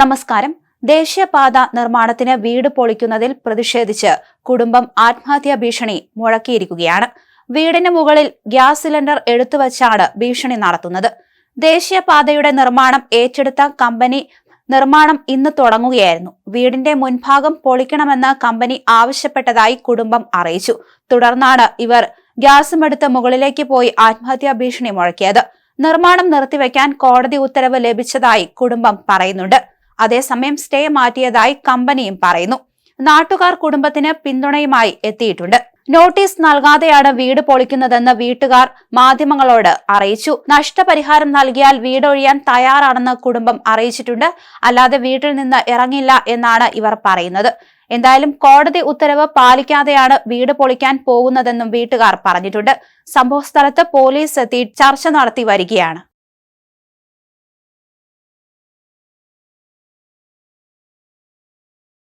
നമസ്കാരം. ദേശീയപാത നിർമ്മാണത്തിന് വീട് പൊളിക്കുന്നതിൽ പ്രതിഷേധിച്ച് കുടുംബം ആത്മഹത്യാ ഭീഷണി മുഴക്കിയിരിക്കുകയാണ്. വീടിന് മുകളിൽ ഗ്യാസ് സിലിണ്ടർ എടുത്തുവച്ചാണ് ഭീഷണി നടത്തുന്നത്. ദേശീയപാതയുടെ നിർമ്മാണം ഏറ്റെടുത്ത കമ്പനി നിർമ്മാണം ഇന്ന് തുടങ്ങുകയായിരുന്നു. വീടിന്റെ മുൻഭാഗം പൊളിക്കണമെന്ന് കമ്പനി ആവശ്യപ്പെട്ടതായി കുടുംബം അറിയിച്ചു. തുടർന്നാണ് ഇവർ ഗ്യാസും എടുത്ത് മുകളിലേക്ക് പോയി ആത്മഹത്യാ ഭീഷണി മുഴക്കിയത്. നിർമ്മാണം നിർത്തിവെക്കാൻ കോടതി ഉത്തരവ് ലഭിച്ചതായി കുടുംബം പറയുന്നുണ്ട്. അതേസമയം സ്റ്റേ മാറ്റിയതായി കമ്പനിയും പറയുന്നു. നാട്ടുകാർ കുടുംബത്തിന് പിന്തുണയുമായി എത്തിയിട്ടുണ്ട്. നോട്ടീസ് നൽകാതെയാണ് വീട് പൊളിക്കുന്നതെന്ന് വീട്ടുകാർ മാധ്യമങ്ങളോട് അറിയിച്ചു. നഷ്ടപരിഹാരം നൽകിയാൽ വീടൊഴിയാൻ തയ്യാറാണെന്ന് കുടുംബം അറിയിച്ചിട്ടുണ്ട്. അല്ലാതെ വീട്ടിൽ നിന്ന് ഇറങ്ങില്ല എന്നാണ് ഇവർ പറയുന്നത്. എന്തായാലും കോടതി ഉത്തരവ് പാലിക്കാതെയാണ് വീട് പൊളിക്കാൻ പോകുന്നതെന്നും വീട്ടുകാർ പറഞ്ഞിട്ടുണ്ട്. സംഭവസ്ഥലത്ത് പോലീസ് എത്തി ചർച്ച നടത്തി വരികയാണ്.